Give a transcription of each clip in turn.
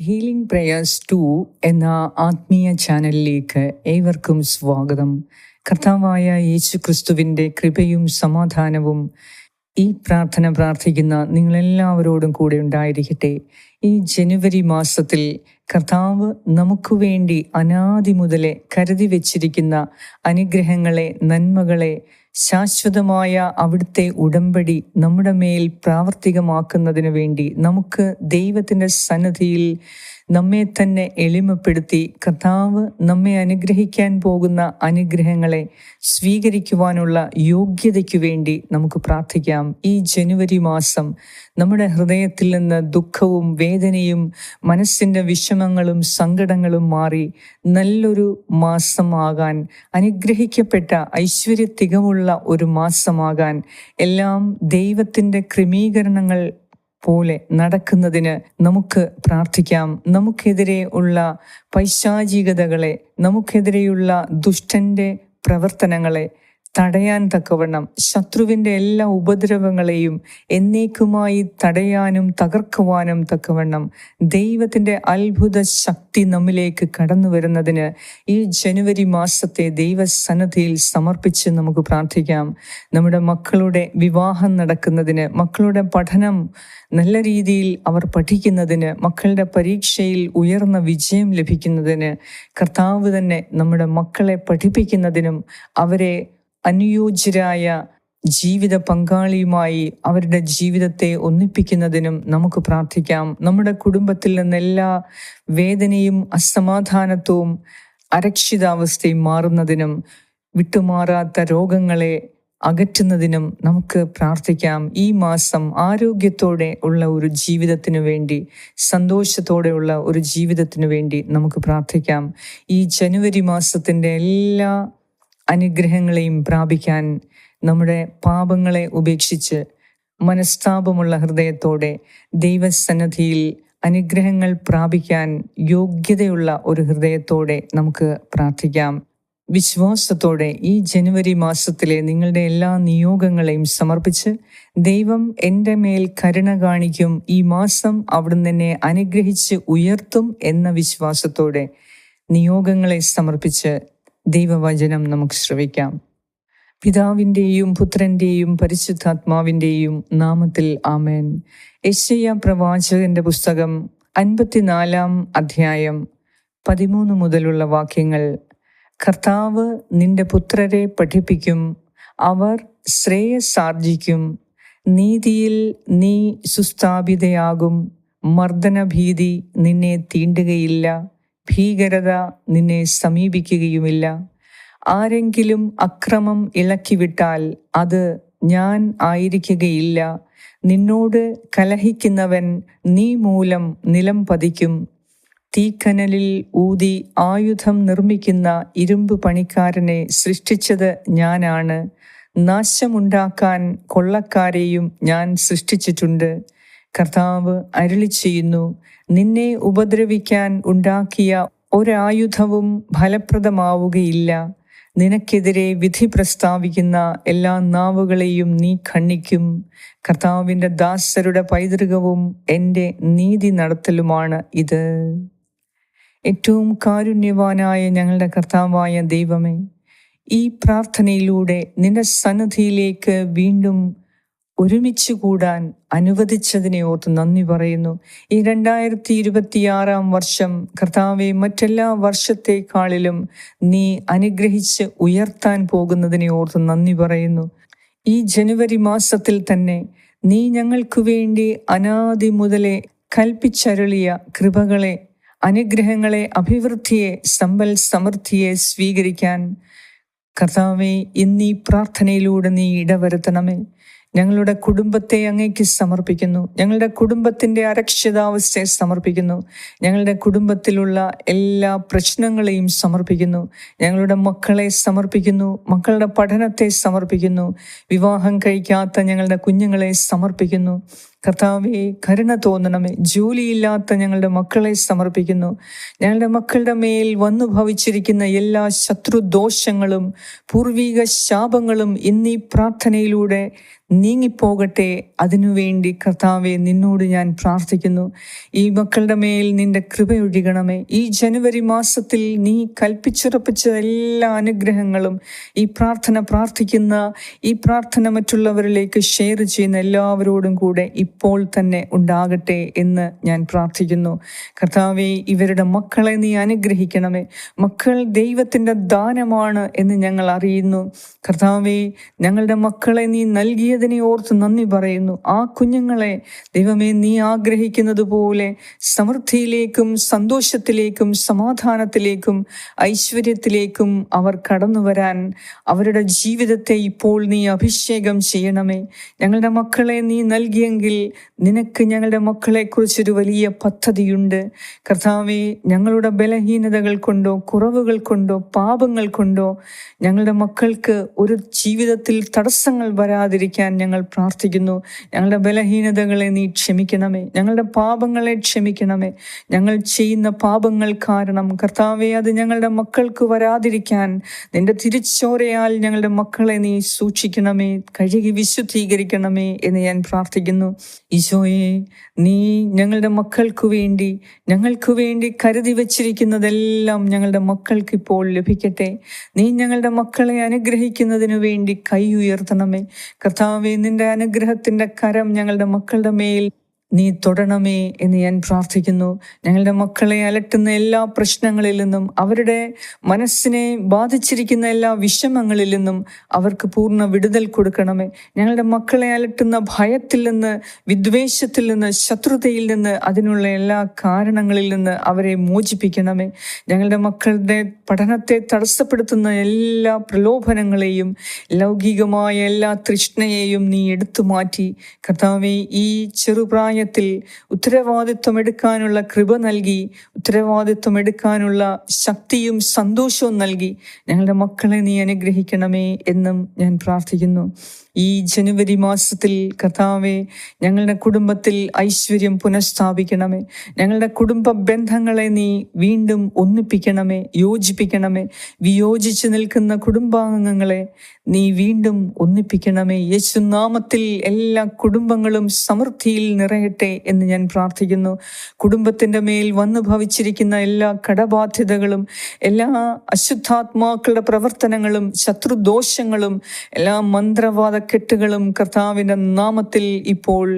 Healing prayers to എന്ന ആത്മീയ ചാനലിലേക്ക് ഏവർക്കും സ്വാഗതം. കർത്താവായ യേശു ക്രിസ്തുവിന്റെ കൃപയും സമാധാനവും ഈ പ്രാർത്ഥന പ്രാർത്ഥിക്കുന്ന നിങ്ങളെല്ലാവരോടും കൂടെ ഉണ്ടായിരിക്കട്ടെ. ഈ ജനുവരി മാസത്തിൽ കർത്താവ് നമുക്ക് വേണ്ടി അനാദി മുതലേ കരുതി വച്ചിരിക്കുന്ന അനുഗ്രഹങ്ങളെ നന്മകളെ ശാശ്വതമായ അവിടുത്തെ ഉടമ്പടി നമ്മുടെ മേൽ പ്രാവർത്തികമാക്കുന്നതിന് വേണ്ടി നമുക്ക് ദൈവത്തിന്റെ സന്നദ്ധിയിൽ നമ്മെ തന്നെ എളിമപ്പെടുത്തി കർത്താവ് നമ്മെ അനുഗ്രഹിക്കാൻ പോകുന്ന അനുഗ്രഹങ്ങളെ സ്വീകരിക്കുവാനുള്ള യോഗ്യതയ്ക്കു വേണ്ടി നമുക്ക് പ്രാർത്ഥിക്കാം. ഈ ജനുവരി മാസം നമ്മുടെ ഹൃദയത്തിൽ നിന്ന് ദുഃഖവും വേദനയും മനസ്സിന്റെ വിഷമങ്ങളും സങ്കടങ്ങളും മാറി നല്ലൊരു മാസമാകാൻ അനുഗ്രഹിക്കപ്പെട്ട ഐശ്വര്യ തികവുള്ള ഒരു മാസമാകാൻ എല്ലാം ദൈവത്തിന്റെ ക്രമീകരണങ്ങൾ പോലെ നടക്കുന്നതിന് നമുക്ക് പ്രാർത്ഥിക്കാം. നമുക്കെതിരെ ഉള്ള പൈശാചികതകളെ നമുക്കെതിരെയുള്ള ദുഷ്ടന്റെ പ്രവർത്തനങ്ങളെ തടയാൻ തക്കവണ്ണം ശത്രുവിന്റെ എല്ലാ ഉപദ്രവങ്ങളെയും എന്നേക്കുമായി തടയാനും തകർക്കുവാനും തക്കവണ്ണം ദൈവത്തിന്റെ അത്ഭുത ശക്തി നമ്മിലേക്ക് കടന്നു വരുന്നതിന് ഈ ജനുവരി മാസത്തെ ദൈവസന്നദ്ധിയിൽ സമർപ്പിച്ച് നമുക്ക് പ്രാർത്ഥിക്കാം. നമ്മുടെ മക്കളുടെ വിവാഹം നടക്കുന്നതിന് മക്കളുടെ പഠനം നല്ല രീതിയിൽ അവർ പഠിക്കുന്നതിന് മക്കളുടെ പരീക്ഷയിൽ ഉയർന്ന വിജയം ലഭിക്കുന്നതിന് കർത്താവ് തന്നെ നമ്മുടെ മക്കളെ പഠിപ്പിക്കുന്നതിനും അവരെ അനുയോജ്യരായ ജീവിത പങ്കാളിയുമായി അവരുടെ ജീവിതത്തെ ഒന്നിപ്പിക്കുന്നതിനും നമുക്ക് പ്രാർത്ഥിക്കാം. നമ്മുടെ കുടുംബത്തിൽ നിന്ന് എല്ലാ വേദനയും അസമാധാനത്വവും അരക്ഷിതാവസ്ഥയും മാറുന്നതിനും വിട്ടുമാറാത്ത രോഗങ്ങളെ അകറ്റുന്നതിനും നമുക്ക് പ്രാർത്ഥിക്കാം. ഈ മാസം ആരോഗ്യത്തോടെ ഉള്ള ഒരു ജീവിതത്തിനു വേണ്ടി സന്തോഷത്തോടെ ഉള്ള ഒരു ജീവിതത്തിനു വേണ്ടി നമുക്ക് പ്രാർത്ഥിക്കാം. ഈ ജനുവരി മാസത്തിന്റെ എല്ലാ അനുഗ്രഹങ്ങളെയും പ്രാപിക്കാൻ നമ്മുടെ പാപങ്ങളെ ഉപേക്ഷിച്ച് മനസ്താപമുള്ള ഹൃദയത്തോടെ ദൈവസന്നദ്ധിയിൽ അനുഗ്രഹങ്ങൾ പ്രാപിക്കാൻ യോഗ്യതയുള്ള ഒരു ഹൃദയത്തോടെ നമുക്ക് പ്രാർത്ഥിക്കാം. വിശ്വാസത്തോടെ ഈ ജനുവരി മാസത്തിലെ നിങ്ങളുടെ എല്ലാ നിയോഗങ്ങളെയും സമർപ്പിച്ച് ദൈവം എന്റെ മേൽ കരുണ കാണിക്കും. ഈ മാസം അവിടുന്ന് എന്നെ അനുഗ്രഹിച്ച് ഉയർത്തും എന്ന വിശ്വാസത്തോടെ നിയോഗങ്ങളെ സമർപ്പിച്ച് ദൈവവചനം നമുക്ക് ശ്രവിക്കാം. പിതാവിന്റെയും പുത്രന്റെയും പരിശുദ്ധാത്മാവിന്റെയും നാമത്തിൽ ആമേൻ. യശയ്യ പ്രവാചകന്റെ പുസ്തകം അൻപത്തിനാലാം അധ്യായം പതിമൂന്ന് മുതലുള്ള വാക്യങ്ങൾ. കർത്താവ് നിന്റെ പുത്രരെ പഠിപ്പിക്കും അവർ ശ്രേയസാർജിക്കും നീതിയിൽ നീ സുസ്ഥാപിതയാകും മർദ്ദനഭീതി നിന്നെ തീണ്ടുകയില്ല. ഭീകരത നിന്നെ സമീപിക്കുകയുമില്ല. ആരെങ്കിലും അക്രമം ഇളക്കിവിട്ടാൽ അത് ഞാൻ ആയിരിക്കുകയില്ല. നിന്നോട് കലഹിക്കുന്നവൻ നീ മൂലം നിലം പതിക്കും. തീക്കനലിൽ ഊതി ആയുധം നിർമ്മിക്കുന്ന ഇരുമ്പ് പണിക്കാരനെ സൃഷ്ടിച്ചത് ഞാനാണ്. നാശമുണ്ടാക്കാൻ കൊള്ളക്കാരെയും ഞാൻ സൃഷ്ടിച്ചിട്ടുണ്ട്. കർത്താവ് അരുളി ചെയ്യുന്നു നിന്നെ ഉപദ്രവിക്കാൻ ഉണ്ടാക്കിയ ഒരായുധവും ഫലപ്രദമാവുകയില്ല. നിനക്കെതിരെ വിധി പ്രസ്താവിക്കുന്ന എല്ലാ നാവുകളെയും നീ ഖണ്ഡിക്കും. കർത്താവിന്റെ ദാസരുടെ പൈതൃകവും എന്റെ നീതി നടത്തലുമാണ് ഇത്. ഏറ്റവും കാരുണ്യവാനായ ഞങ്ങളുടെ കർത്താവായ ദൈവമേ ഈ പ്രാർത്ഥനയിലൂടെ നിന്റെ സന്നദ്ധിയിലേക്ക് വീണ്ടും ഒരുമിച്ച് കൂടാൻ അനുവദിച്ചതിനെ ഓർത്ത് നന്ദി പറയുന്നു. ഈ രണ്ടായിരത്തി ഇരുപത്തിയാറാം വർഷം കർത്താവെ മറ്റെല്ലാ വർഷത്തെക്കാളിലും നീ അനുഗ്രഹിച്ച് ഉയർത്താൻ പോകുന്നതിനെ ഓർത്ത് നന്ദി പറയുന്നു. ഈ ജനുവരി മാസത്തിൽ തന്നെ നീ ഞങ്ങൾക്ക് വേണ്ടി അനാദി മുതലേ കൽപ്പിച്ചരുളിയ കൃപകളെ അനുഗ്രഹങ്ങളെ അഭിവൃദ്ധിയെ സമ്പൽ സമൃദ്ധിയെ സ്വീകരിക്കാൻ കർത്താവെ ഇന്നീ പ്രാർത്ഥനയിലൂടെ നീ ഇടവരുത്തണമേ. ഞങ്ങളുടെ കുടുംബത്തെ അങ്ങേക്ക് സമർപ്പിക്കുന്നു. ഞങ്ങളുടെ കുടുംബത്തിന്റെ അരക്ഷിതാവസ്ഥയെ സമർപ്പിക്കുന്നു. ഞങ്ങളുടെ കുടുംബത്തിലുള്ള എല്ലാ പ്രശ്നങ്ങളെയും സമർപ്പിക്കുന്നു. ഞങ്ങളുടെ മക്കളെ സമർപ്പിക്കുന്നു. മക്കളുടെ പഠനത്തെ സമർപ്പിക്കുന്നു. വിവാഹം കഴിക്കാത്ത ഞങ്ങളുടെ കുഞ്ഞുങ്ങളെ സമർപ്പിക്കുന്നു. കർത്താവെ കരുണ തോന്നണമേ ജോലിയില്ലാത്ത ഞങ്ങളുടെ മക്കളെ സമർപ്പിക്കുന്നു. ഞങ്ങളുടെ മക്കളുടെ മേൽ വന്നു ഭവിച്ചിരിക്കുന്ന എല്ലാ ശത്രുദോഷങ്ങളും പൂർവീക ശാപങ്ങളും ഇന്നീ പ്രാർത്ഥനയിലൂടെ നീങ്ങിപ്പോകട്ടെ. അതിനുവേണ്ടി കർത്താവെ നിന്നോട് ഞാൻ പ്രാർത്ഥിക്കുന്നു. ഈ മക്കളുടെ മേൽ നിന്റെ കൃപയൊഴുകണമേ ഈ ജനുവരി മാസത്തിൽ നീ കൽപ്പിച്ചുറപ്പിച്ച എല്ലാ അനുഗ്രഹങ്ങളും ഈ പ്രാർത്ഥന പ്രാർത്ഥിക്കുന്ന ഈ പ്രാർത്ഥന മറ്റുള്ളവരിലേക്ക് ഷെയർ ചെയ്യുന്ന എല്ലാവരോടും കൂടെ ഇപ്പോൾ തന്നെ ഉണ്ടാകട്ടെ എന്ന് ഞാൻ പ്രാർത്ഥിക്കുന്നു. കർത്താവെ ഇവരുടെ മക്കളെ നീ അനുഗ്രഹിക്കണമേ. മക്കൾ ദൈവത്തിന്റെ ദാനമാണ് എന്ന് ഞങ്ങൾ അറിയുന്നു. കർത്താവെ ഞങ്ങളുടെ മക്കളെ നീ നൽകിയതിനെ ഓർത്ത് നന്ദി പറയുന്നു. ആ കുഞ്ഞുങ്ങളെ ദൈവമേ നീ ആഗ്രഹിക്കുന്നത് പോലെ സമൃദ്ധിയിലേക്കും സന്തോഷത്തിലേക്കും സമാധാനത്തിലേക്കും ഐശ്വര്യത്തിലേക്കും അവർ കടന്നു വരാൻ അവരുടെ ജീവിതത്തെ ഇപ്പോൾ നീ അഭിഷേകം ചെയ്യണമേ. ഞങ്ങളുടെ മക്കളെ നീ നൽകിയെങ്കിൽ നിനക്ക് ഞങ്ങളുടെ മക്കളെക്കുറിച്ചൊരു വലിയ പദ്ധതിയുണ്ട്. കർത്താവെ ഞങ്ങളുടെ ബലഹീനതകൾ കൊണ്ടോ കുറവുകൾ കൊണ്ടോ പാപങ്ങൾ കൊണ്ടോ ഞങ്ങളുടെ മക്കൾക്ക് ഒരു ജീവിതത്തിൽ തടസ്സങ്ങൾ വരാതിരിക്കാൻ ഞങ്ങൾ പ്രാർത്ഥിക്കുന്നു. ഞങ്ങളുടെ ബലഹീനതകളെ നീ ക്ഷമിക്കണമേ. ഞങ്ങളുടെ പാപങ്ങളെ ക്ഷമിക്കണമേ. ഞങ്ങൾ ചെയ്യുന്ന പാപങ്ങൾ കാരണം കർത്താവെ അത് ഞങ്ങളുടെ മക്കൾക്ക് വരാതിരിക്കാൻ നിന്റെ തിരിച്ചോരയാൽ ഞങ്ങളുടെ മക്കളെ നീ സൂക്ഷിക്കണമേ. കഴുകി വിശുദ്ധീകരിക്കണമേ എന്ന് ഞാൻ പ്രാർത്ഥിക്കുന്നു. ഈശോയെ നീ ഞങ്ങളുടെ മക്കൾക്ക് വേണ്ടി ഞങ്ങൾക്ക് വേണ്ടി കരുതി വച്ചിരിക്കുന്നതെല്ലാം ഞങ്ങളുടെ മക്കൾക്ക് ഇപ്പോൾ ലഭിക്കട്ടെ. നീ ഞങ്ങളുടെ മക്കളെ അനുഗ്രഹിക്കുന്നതിനു വേണ്ടി കൈ ഉയർത്തണമേ. കർത്താവെ നിന്റെ അനുഗ്രഹത്തിന്റെ കരം ഞങ്ങളുടെ മക്കളുടെ മേൽ നീ തൊടണമേ എന്ന് ഞാൻ പ്രാർത്ഥിക്കുന്നു. ഞങ്ങളുടെ മക്കളെ അലട്ടുന്ന എല്ലാ പ്രശ്നങ്ങളിൽ നിന്നും അവരുടെ മനസ്സിനെ ബാധിച്ചിരിക്കുന്ന എല്ലാ വിഷമങ്ങളിൽ നിന്നും അവർക്ക് പൂർണ വിടുതൽ കൊടുക്കണമേ. ഞങ്ങളുടെ മക്കളെ അലട്ടുന്ന ഭയത്തിൽ നിന്ന് വിദ്വേഷത്തിൽ നിന്ന് ശത്രുതയിൽ നിന്ന് അതിനുള്ള എല്ലാ കാരണങ്ങളിൽ നിന്ന് അവരെ മോചിപ്പിക്കണമേ. ഞങ്ങളുടെ മക്കളുടെ പഠനത്തെ തടസ്സപ്പെടുത്തുന്ന എല്ലാ പ്രലോഭനങ്ങളെയും ലൗകികമായ എല്ലാ തൃഷ്ണയെയും നീ എടുത്തു മാറ്റി. കർത്താവെ ഈ ചെറുപ്രായത്തിൽ ഉത്തരവാദിത്വം എടുക്കാനുള്ള കൃപ നൽകി ഉത്തരവാദിത്വം എടുക്കാനുള്ള ശക്തിയും സന്തോഷവും നൽകി. ഞങ്ങളുടെ മക്കളെ നീ അനുഗ്രഹിക്കണമേ എന്നും ഞാൻ പ്രാർത്ഥിക്കുന്നു. ഈ ജനുവരി മാസത്തിൽ കർത്താവെ ഞങ്ങളുടെ കുടുംബത്തിൽ ഐശ്വര്യം പുനഃസ്ഥാപിക്കണമേ. ഞങ്ങളുടെ കുടുംബ ബന്ധങ്ങളെ നീ വീണ്ടും ഒന്നിപ്പിക്കണമേ യോജിപ്പിക്കണമേ. വിയോജിച്ച് നിൽക്കുന്ന കുടുംബാംഗങ്ങളെ നീ വീണ്ടും ഒന്നിപ്പിക്കണമേ. യേശുനാമത്തിൽ എല്ലാ കുടുംബങ്ങളും സമൃദ്ധിയിൽ നിറയട്ടെ എന്ന് ഞാൻ പ്രാർത്ഥിക്കുന്നു. കുടുംബത്തിന്റെ മേൽ വന്നു ഭവിച്ചിരിക്കുന്ന എല്ലാ കടബാധ്യതകളും എല്ലാ അശുദ്ധാത്മാക്കളുടെ പ്രവർത്തനങ്ങളും ശത്രുദോഷങ്ങളും എല്ലാ മന്ത്രവാദ കെട്ടുകളും കർത്താവിന്റെ നാമത്തിൽ ഇപ്പോൾ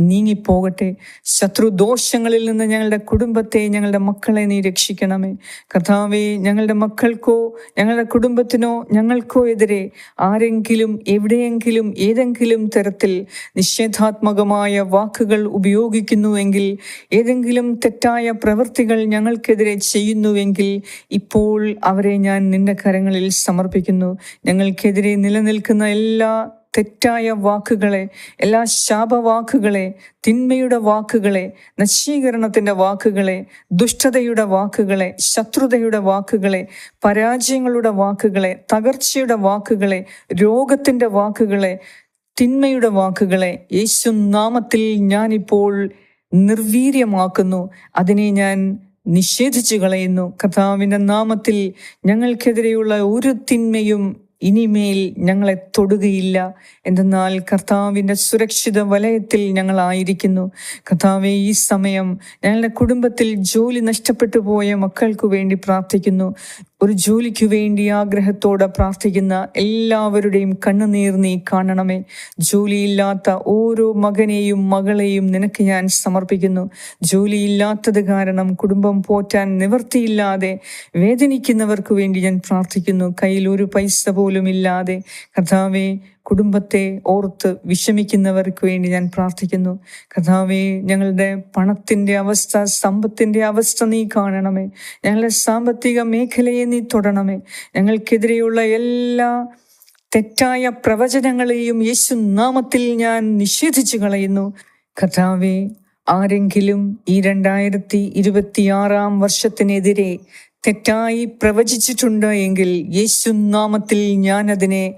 നീങ്ങിപ്പോകട്ടെ. ശത്രുദോഷങ്ങളിൽ നിന്ന് ഞങ്ങളുടെ കുടുംബത്തെ ഞങ്ങളുടെ മക്കളെ നീ രക്ഷിക്കണമേ. കർത്താവെ ഞങ്ങളുടെ മക്കൾക്കോ ഞങ്ങളുടെ കുടുംബത്തിനോ ഞങ്ങൾക്കോ എതിരെ ആരെങ്കിലും എവിടെയെങ്കിലും ഏതെങ്കിലും തരത്തിൽ നിഷേധാത്മകമായ വാക്കുകൾ ഉപയോഗിക്കുന്നുവെങ്കിൽ ഏതെങ്കിലും തെറ്റായ പ്രവൃത്തികൾ ഞങ്ങൾക്കെതിരെ ചെയ്യുന്നുവെങ്കിൽ ഇപ്പോൾ അവരെ ഞാൻ നിന്റെ കരങ്ങളിൽ സമർപ്പിക്കുന്നു. ഞങ്ങൾക്കെതിരെ നിലനിൽക്കുന്ന എല്ലാ തെറ്റായ വാക്കുകളെ എല്ലാ ശാപവാക്കുകളെ തിന്മയുടെ വാക്കുകളെ നശീകരണത്തിന്റെ വാക്കുകളെ ദുഷ്ടതയുടെ വാക്കുകളെ ശത്രുതയുടെ വാക്കുകളെ പരാജയങ്ങളുടെ വാക്കുകളെ തകർച്ചയുടെ വാക്കുകളെ രോഗത്തിന്റെ വാക്കുകളെ തിന്മയുടെ വാക്കുകളെ യേശു നാമത്തിൽ ഞാനിപ്പോൾ നിർവീര്യമാക്കുന്നു. അതിനെ ഞാൻ നിഷേധിച്ചു കളയുന്നു. കഥാവിന്റെ നാമത്തിൽ ഞങ്ങൾക്കെതിരെയുള്ള ഒരു തിന്മയും ഇനിമേൽ ഞങ്ങളെ തൊടുകയില്ല. എന്തെന്നാൽ കർത്താവിന്റെ സുരക്ഷിത വലയത്തിൽ ഞങ്ങളായിരിക്കുന്നു. കർത്താവെ ഈ സമയം ഞങ്ങളുടെ കുടുംബത്തിൽ ജോലി നഷ്ടപ്പെട്ടു പോയ മക്കൾക്ക് വേണ്ടി പ്രാർത്ഥിക്കുന്നു. ഒരു ജോലിക്കു വേണ്ടി ആഗ്രഹത്തോടെ പ്രാർത്ഥിക്കുന്ന എല്ലാവരുടെയും കണ്ണുനീർ നീ കാണണമേ. ജോലിയില്ലാത്ത ഓരോ മകനെയും മകളെയും നിനക്ക് ഞാൻ സമർപ്പിക്കുന്നു. ജോലിയില്ലാത്തത് കാരണം കുടുംബം പോറ്റാൻ നിവർത്തിയില്ലാതെ വേദനിക്കുന്നവർക്ക് വേണ്ടി ഞാൻ പ്രാർത്ഥിക്കുന്നു. കയ്യിൽ ഒരു പൈസ പോലും ഇല്ലാതെ കർത്താവെ കുടുംബത്തെ ഓർത്ത് വിഷമിക്കുന്നവർക്ക് വേണ്ടി ഞാൻ പ്രാർത്ഥിക്കുന്നു. കർത്താവെ ഞങ്ങളുടെ പണത്തിന്റെ അവസ്ഥ സമ്പത്തിന്റെ അവസ്ഥ നീ കാണണമേ. ഞങ്ങളുടെ സാമ്പത്തിക മേഖലയെ നീ തൊടണമേ. ഞങ്ങൾക്കെതിരെയുള്ള എല്ലാ തെറ്റായ പ്രവചനങ്ങളെയും യേശു നാമത്തിൽ ഞാൻ നിഷേധിച്ചു കളയുന്നു. കഥാവെ ആരെങ്കിലും ഈ രണ്ടായിരത്തി ഇരുപത്തിയാറാം വർഷത്തിനെതിരെ തെറ്റായി പ്രവചിച്ചിട്ടുണ്ട് എങ്കിൽ യേശു നാമത്തിൽ ഞാൻ അതിനെ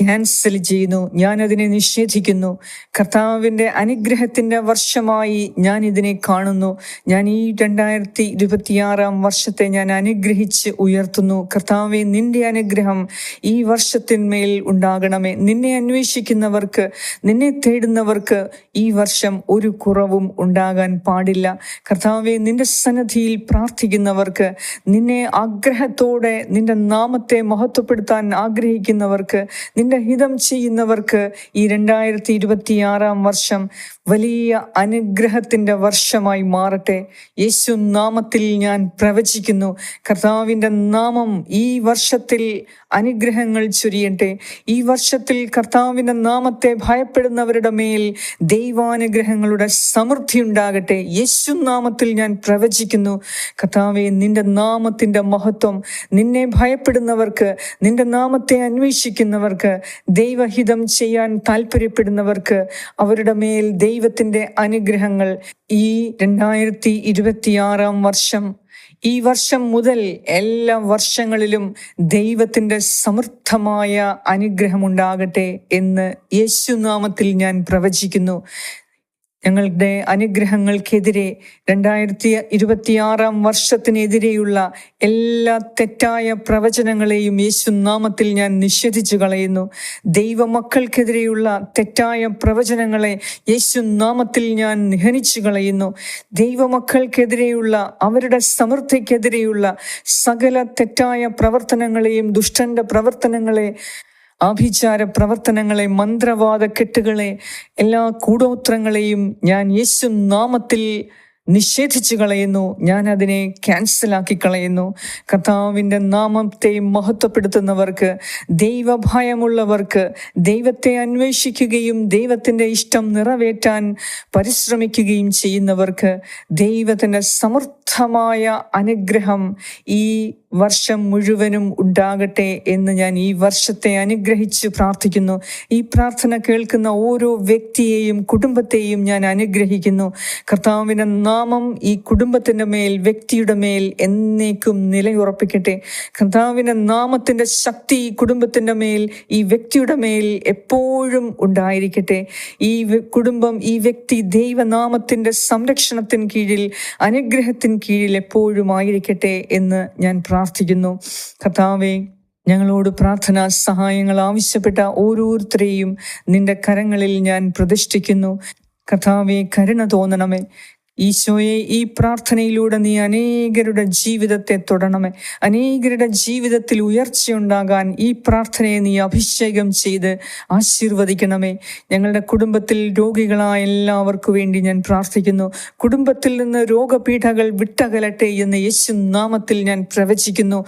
ക്യാൻസൽ ചെയ്യുന്നു. ഞാൻ അതിനെ നിഷേധിക്കുന്നു. കർത്താവിന്റെ അനുഗ്രഹത്തിന്റെ വർഷമായി ഞാൻ ഇതിനെ കാണുന്നു. ഞാൻ ഈ രണ്ടായിരത്തി ഇരുപത്തിയാറാം വർഷത്തെ ഞാൻ അനുഗ്രഹിച്ച് ഉയർത്തുന്നു. കർത്താവെ നിന്റെ അനുഗ്രഹം ഈ വർഷത്തിന്മേൽ ഉണ്ടാകണമേ. നിന്നെ അന്വേഷിക്കുന്നവർക്ക് നിന്നെ തേടുന്നവർക്ക് ഈ വർഷം ഒരു കുറവും ഉണ്ടാകാൻ പാടില്ല. കർത്താവെ നിന്റെ സന്നദ്ധിയിൽ പ്രാർത്ഥിക്കുന്നവർക്ക് നിന്നെ ആഗ്രഹത്തോടെ നിന്റെ നാമത്തെ മഹത്വപ്പെടുത്താൻ ആഗ്രഹിക്കുന്നവർക്ക് നിന്റെ ഹിതം ചെയ്യുന്നവർക്ക് ഈ രണ്ടായിരത്തി ഇരുപത്തിയാറാം വർഷം വലിയ അനുഗ്രഹത്തിന്റെ വർഷമായി മാറട്ടെ. യേശു നാമത്തിൽ ഞാൻ പ്രവചിക്കുന്നു. കർത്താവിന്റെ നാമം ഈ വർഷത്തിൽ അനുഗ്രഹങ്ങൾ ചൊരിയട്ടെ. ഈ വർഷത്തിൽ കർത്താവിന്റെ നാമത്തെ ഭയപ്പെടുന്നവരുടെ മേൽ ദൈവാനുഗ്രഹങ്ങളുടെ സമൃദ്ധി ഉണ്ടാകട്ടെ. യേശു നാമത്തിൽ ഞാൻ പ്രവചിക്കുന്നു. കർത്താവെ നിന്റെ നാമത്തിന്റെ മഹത്വം നിന്നെ ഭയപ്പെടുന്നവർക്ക് നിന്റെ നാമത്തെ അന്വേഷിക്കുന്നവർക്ക് ദൈവഹിതം ചെയ്യാൻ താല്പര്യപ്പെടുന്നവർക്ക് അവരുടെ മേൽ ദൈവത്തിന്റെ അനുഗ്രഹങ്ങൾ ഈ രണ്ടായിരത്തി ഇരുപത്തിയാറാം വർഷം ഈ വർഷം മുതൽ എല്ലാ വർഷങ്ങളിലും ദൈവത്തിന്റെ സമൃദ്ധമായ അനുഗ്രഹമുണ്ടാകട്ടെ എന്ന് യേശുനാമത്തിൽ ഞാൻ പ്രവചിക്കുന്നു. ഞങ്ങളുടെ അനുഗ്രഹങ്ങൾക്കെതിരെ രണ്ടായിരത്തി ഇരുപത്തിയാറാം വർഷത്തിനെതിരെയുള്ള എല്ലാ തെറ്റായ പ്രവചനങ്ങളെയും യേശു നാമത്തിൽ ഞാൻ നിഷേധിച്ചു കളയുന്നു. ദൈവമക്കൾക്കെതിരെയുള്ള തെറ്റായ പ്രവചനങ്ങളെ യേശു നാമത്തിൽ ഞാൻ നിഹനിച്ചു കളയുന്നു. ദൈവമക്കൾക്കെതിരെയുള്ള അവരുടെ സമൃദ്ധിക്കെതിരെയുള്ള സകല തെറ്റായ പ്രവർത്തനങ്ങളെയും ദുഷ്ടന്റെ പ്രവർത്തനങ്ങളെ ആഭിചാര പ്രവർത്തനങ്ങളെ മന്ത്രവാദ കെട്ടുകളെ എല്ലാ കൂടോത്രങ്ങളെയും ഞാൻ യേശു നാമത്തിൽ നിഷേധിച്ചു കളയുന്നു. ഞാൻ അതിനെ ക്യാൻസലാക്കി കളയുന്നു. കർത്താവിന്റെ നാമത്തെ മഹത്വപ്പെടുത്തുന്നവർക്ക് ദൈവഭയമുള്ളവർക്ക് ദൈവത്തെ അന്വേഷിക്കുകയും ദൈവത്തിന്റെ ഇഷ്ടം നിറവേറ്റാൻ പരിശ്രമിക്കുകയും ചെയ്യുന്നവർക്ക് ദൈവത്തിന്റെ സമർത്ഥമായ അനുഗ്രഹം ഈ വർഷം മുഴുവനും ഉണ്ടാകട്ടെ എന്ന് ഞാൻ ഈ വർഷത്തെ അനുഗ്രഹിച്ച് പ്രാർത്ഥിക്കുന്നു. ഈ പ്രാർത്ഥന കേൾക്കുന്ന ഓരോ വ്യക്തിയെയും കുടുംബത്തെയും ഞാൻ അനുഗ്രഹിക്കുന്നു. കർത്താവിന്റെ നാമം ഈ കുടുംബത്തിന്റെ മേൽ വ്യക്തിയുടെ മേൽ എന്നേക്കും നിലയുറപ്പിക്കട്ടെ. കർത്താവിന്റെ നാമത്തിന്റെ ശക്തി ഈ കുടുംബത്തിന്റെ മേൽ ഈ വ്യക്തിയുടെ മേൽ എപ്പോഴും ഉണ്ടായിരിക്കട്ടെ. ഈ കുടുംബം ഈ വ്യക്തി ദൈവനാമത്തിന്റെ സംരക്ഷണത്തിന് കീഴിൽ അനുഗ്രഹത്തിന് കീഴിൽ എപ്പോഴും ആയിരിക്കട്ടെ എന്ന് ഞാൻ പ്രാർത്ഥിക്കുന്നു. കർത്താവെ ഞങ്ങളോട് പ്രാർത്ഥനാ സഹായങ്ങൾ ആവശ്യപ്പെട്ട ഓരോരുത്തരെയും നിന്റെ കരങ്ങളിൽ ഞാൻ പ്രതിഷ്ഠിക്കുന്നു. കർത്താവെ കരുണ തോന്നണമേ. ഈശോയെ ഈ പ്രാർത്ഥനയിലൂടെ നീ അനേകരുടെ ജീവിതത്തെ തൊടണമേ. അനേകരുടെ ജീവിതത്തിൽ ഉയർച്ചയുണ്ടാകാൻ ഈ പ്രാർത്ഥനയെ നീ അഭിഷേകം ചെയ്ത് ആശീർവദിക്കണമേ. ഞങ്ങളുടെ കുടുംബത്തിൽ രോഗികളായ എല്ലാവർക്കു വേണ്ടി ഞാൻ പ്രാർത്ഥിക്കുന്നു. കുടുംബത്തിൽ നിന്ന് രോഗപീഠകൾ വിട്ടകലട്ടെ എന്ന് യേശു നാമത്തിൽ ഞാൻ പ്രവചിക്കുന്നു.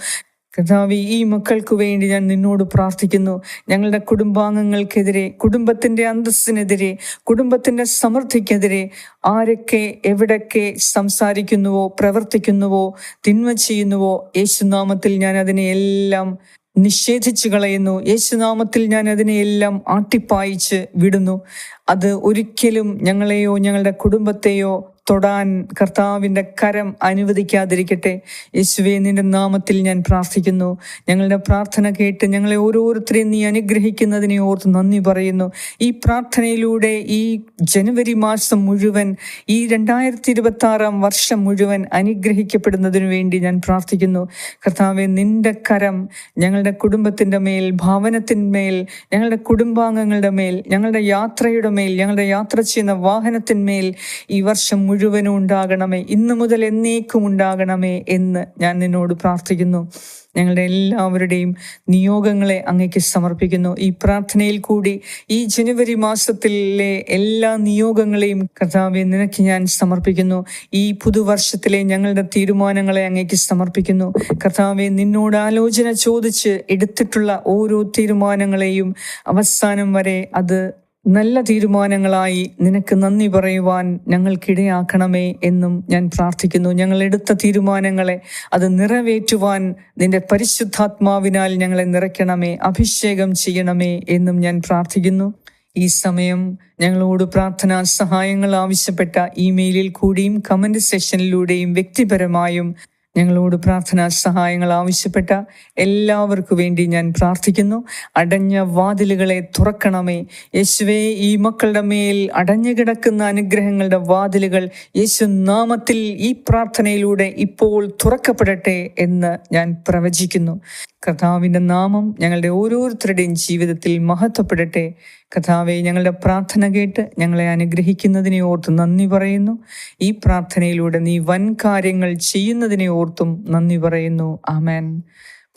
കർത്താവെ ഈ മക്കൾക്ക് വേണ്ടി ഞാൻ നിന്നോട് പ്രാർത്ഥിക്കുന്നു. ഞങ്ങളുടെ കുടുംബാംഗങ്ങൾക്കെതിരെ കുടുംബത്തിന്റെ അന്തസ്സിനെതിരെ കുടുംബത്തിന്റെ സമൃദ്ധിക്കെതിരെ ആരൊക്കെ എവിടൊക്കെ സംസാരിക്കുന്നുവോ പ്രവർത്തിക്കുന്നുവോ തിന്മ ചെയ്യുന്നുവോ യേശുനാമത്തിൽ ഞാൻ അതിനെ എല്ലാം നിഷേധിച്ചു കളയുന്നു. യേശുനാമത്തിൽ ഞാൻ അതിനെ എല്ലാം ആട്ടിപ്പായിച്ച് വിടുന്നു. അത് ഒരിക്കലും ഞങ്ങളെയോ ഞങ്ങളുടെ കുടുംബത്തെയോ തൊടാൻ കർത്താവിന്റെ കരം അനുവദിക്കാതിരിക്കട്ടെ. യേശുവെ നിന്റെ നാമത്തിൽ ഞാൻ പ്രാർത്ഥിക്കുന്നു. ഞങ്ങളുടെ പ്രാർത്ഥന കേട്ട് ഞങ്ങളെ ഓരോരുത്തരെയും നീ അനുഗ്രഹിക്കുന്നതിനെ ഓർത്ത് നന്ദി പറയുന്നു. ഈ പ്രാർത്ഥനയിലൂടെ ഈ ജനുവരി മാസം മുഴുവൻ ഈ രണ്ടായിരത്തി ഇരുപത്തി ആറാം വർഷം മുഴുവൻ അനുഗ്രഹിക്കപ്പെടുന്നതിനു വേണ്ടി ഞാൻ പ്രാർത്ഥിക്കുന്നു. കർത്താവെ നിന്റെ കരം ഞങ്ങളുടെ കുടുംബത്തിന്റെ മേൽ ഭവനത്തിന്മേൽ ഞങ്ങളുടെ കുടുംബാംഗങ്ങളുടെ മേൽ ഞങ്ങളുടെ യാത്രയുടെ മേൽ ഞങ്ങളുടെ യാത്ര ചെയ്യുന്ന വാഹനത്തിന്മേൽ ഈ വർഷം മുഴുവനും ഉണ്ടാകണമേ. ഇന്നു മുതൽ എന്നേക്കും ഉണ്ടാകണമേ എന്ന് ഞാൻ നിന്നോട് പ്രാർത്ഥിക്കുന്നു. ഞങ്ങളുടെ എല്ലാവരുടെയും നിയോഗങ്ങളെ അങ്ങേക്ക് സമർപ്പിക്കുന്നു. ഈ പ്രാർത്ഥനയിൽ കൂടി ഈ ജനുവരി മാസത്തിലെ എല്ലാ നിയോഗങ്ങളെയും കർത്താവെ നിനക്ക് ഞാൻ സമർപ്പിക്കുന്നു. ഈ പുതുവർഷത്തിലെ ഞങ്ങളുടെ തീരുമാനങ്ങളെ അങ്ങേക്ക് സമർപ്പിക്കുന്നു. കർത്താവെ നിന്നോട് ആലോചന ചോദിച്ച് എടുത്തിട്ടുള്ള ഓരോ തീരുമാനങ്ങളെയും അവസാനം വരെ അത് നല്ല തീരുമാനങ്ങളായി നിനക്ക് നന്ദി പറയുവാൻ ഞങ്ങൾക്കിടയാക്കണമേ എന്നും ഞാൻ പ്രാർത്ഥിക്കുന്നു. ഞങ്ങൾ എടുത്ത തീരുമാനങ്ങളെ അത് നിറവേറ്റുവാൻ നിന്റെ പരിശുദ്ധാത്മാവിനാൽ ഞങ്ങളെ നിറയ്ക്കണമേ അഭിഷേകം ചെയ്യണമേ എന്നും ഞാൻ പ്രാർത്ഥിക്കുന്നു. ഈ സമയം ഞങ്ങളോട് പ്രാർത്ഥനാ സഹായങ്ങൾ ആവശ്യപ്പെട്ട ഇമെയിലിൽ കൂടിയും കമന്റ് സെഷനിലൂടെയും വ്യക്തിപരമായും ഞങ്ങളോട് പ്രാർത്ഥനാ സഹായങ്ങൾ ആവശ്യപ്പെട്ട എല്ലാവർക്കു വേണ്ടി ഞാൻ പ്രാർത്ഥിക്കുന്നു. അടഞ്ഞ വാതിലുകളെ തുറക്കണമേ. യേശുവേ ഈ മക്കളുടെ മേൽ അടഞ്ഞു കിടക്കുന്ന അനുഗ്രഹങ്ങളുടെ വാതിലുകൾ യേശു നാമത്തിൽ ഈ പ്രാർത്ഥനയിലൂടെ ഇപ്പോൾ തുറക്കപ്പെടട്ടെ എന്ന് ഞാൻ പ്രവചിക്കുന്നു. കർത്താവിന്റെ നാമം ഞങ്ങളുടെ ഓരോരുത്തരുടെയും ജീവിതത്തിൽ മഹത്വപ്പെടട്ടെ. കഥാവെ ഞങ്ങളുടെ പ്രാർത്ഥന കേട്ട് ഞങ്ങളെ അനുഗ്രഹിക്കുന്നതിനെ ഓർത്ത് നന്ദി പറയുന്നു. ഈ പ്രാർത്ഥനയിലൂടെ നീ വൻ കാര്യങ്ങൾ ചെയ്യുന്നതിനെ ഓർത്തും നന്ദി പറയുന്നു. ആമേൻ.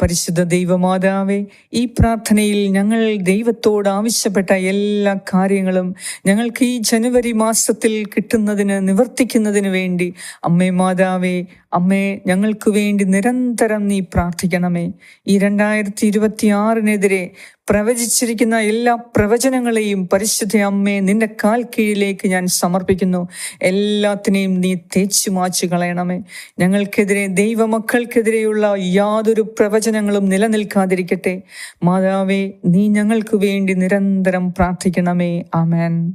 പരിശുദ്ധ ദൈവമാതാവേ ഈ പ്രാർത്ഥനയിൽ ഞങ്ങൾ ദൈവത്തോട് ആവശ്യപ്പെട്ട എല്ലാ കാര്യങ്ങളും ഞങ്ങൾക്ക് ഈ ജനുവരി മാസത്തിൽ കിട്ടുന്നതിന് നിവർത്തിക്കുന്നതിന് വേണ്ടി അമ്മേ മാതാവേ അമ്മേ ഞങ്ങൾക്ക് വേണ്ടി നിരന്തരം നീ പ്രാർത്ഥിക്കണമേ. ഈ രണ്ടായിരത്തി ഇരുപത്തി ആറിനെതിരെ പ്രവചിച്ചിരിക്കുന്ന എല്ലാ പ്രവചനങ്ങളെയും പരിശുദ്ധ അമ്മേ നിന്റെ കാൽ കീഴിലേക്ക് ഞാൻ സമർപ്പിക്കുന്നു. എല്ലാത്തിനെയും നീ തേച്ചു മാച്ചു കളയണമേ. ഞങ്ങൾക്കെതിരെ ദൈവമക്കൾക്കെതിരെയുള്ള യാതൊരു പ്രവചനങ്ങളും നിലനിൽക്കാതിരിക്കട്ടെ. മാതാവേ നീ ഞങ്ങൾക്ക് വേണ്ടി നിരന്തരം പ്രാർത്ഥിക്കണമേ. ആമേൻ.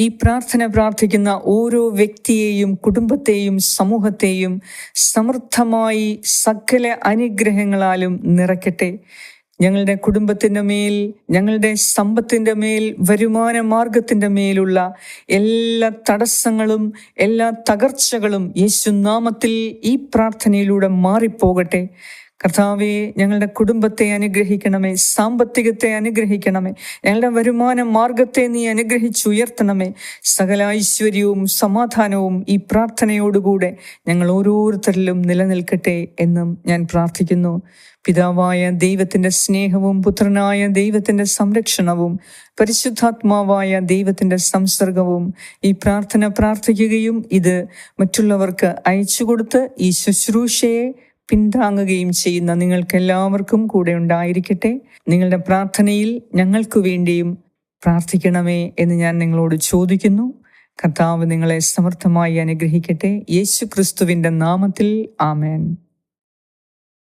ഈ പ്രാർത്ഥന പ്രാർത്ഥിക്കുന്ന ഓരോ വ്യക്തിയെയും കുടുംബത്തെയും സമൂഹത്തെയും സമൃദ്ധമായി സകല അനുഗ്രഹങ്ങളാലും നിറയ്ക്കട്ടെ. ഞങ്ങളുടെ കുടുംബത്തിന്റെ മേൽ ഞങ്ങളുടെ സമ്പത്തിന്റെ മേൽ വരുമാന മാർഗത്തിന്റെ മേലുള്ള എല്ലാ തടസ്സങ്ങളും എല്ലാ തകർച്ചകളും യേശുനാമത്തിൽ ഈ പ്രാർത്ഥനയിലൂടെ മാറിപ്പോകട്ടെ. കർത്താവെ ഞങ്ങളുടെ കുടുംബത്തെ അനുഗ്രഹിക്കണമേ സാമ്പത്തികത്തെ അനുഗ്രഹിക്കണമേ ഞങ്ങളുടെ വരുമാന മാർഗത്തെ നീ അനുഗ്രഹിച്ചുയർത്തണമേ. സകല ഐശ്വര്യവും സമാധാനവും ഈ പ്രാർത്ഥനയോടുകൂടെ ഞങ്ങൾ ഓരോരുത്തരിലും നിലനിൽക്കട്ടെ എന്നും ഞാൻ പ്രാർത്ഥിക്കുന്നു. പിതാവായ ദൈവത്തിന്റെ സ്നേഹവും പുത്രനായ ദൈവത്തിന്റെ സംരക്ഷണവും പരിശുദ്ധാത്മാവായ ദൈവത്തിന്റെ സംസർഗവും ഈ പ്രാർത്ഥന പ്രാർത്ഥിക്കുകയും ഇത് മറ്റുള്ളവർക്ക് അയച്ചു കൊടുത്ത് ഈ ശുശ്രൂഷയെ പിന്താങ്ങുകയും ചെയ്യുന്ന നിങ്ങൾക്ക് എല്ലാവർക്കും കൂടെ ഉണ്ടായിരിക്കട്ടെ. നിങ്ങളുടെ പ്രാർത്ഥനയിൽ ഞങ്ങൾക്ക് വേണ്ടിയും പ്രാർത്ഥിക്കണമേ എന്ന് ഞാൻ നിങ്ങളോട് ചോദിക്കുന്നു. കർത്താവ് നിങ്ങളെ സമർത്ഥമായി അനുഗ്രഹിക്കട്ടെ. യേശു ക്രിസ്തുവിന്റെ നാമത്തിൽ ആമേൻ.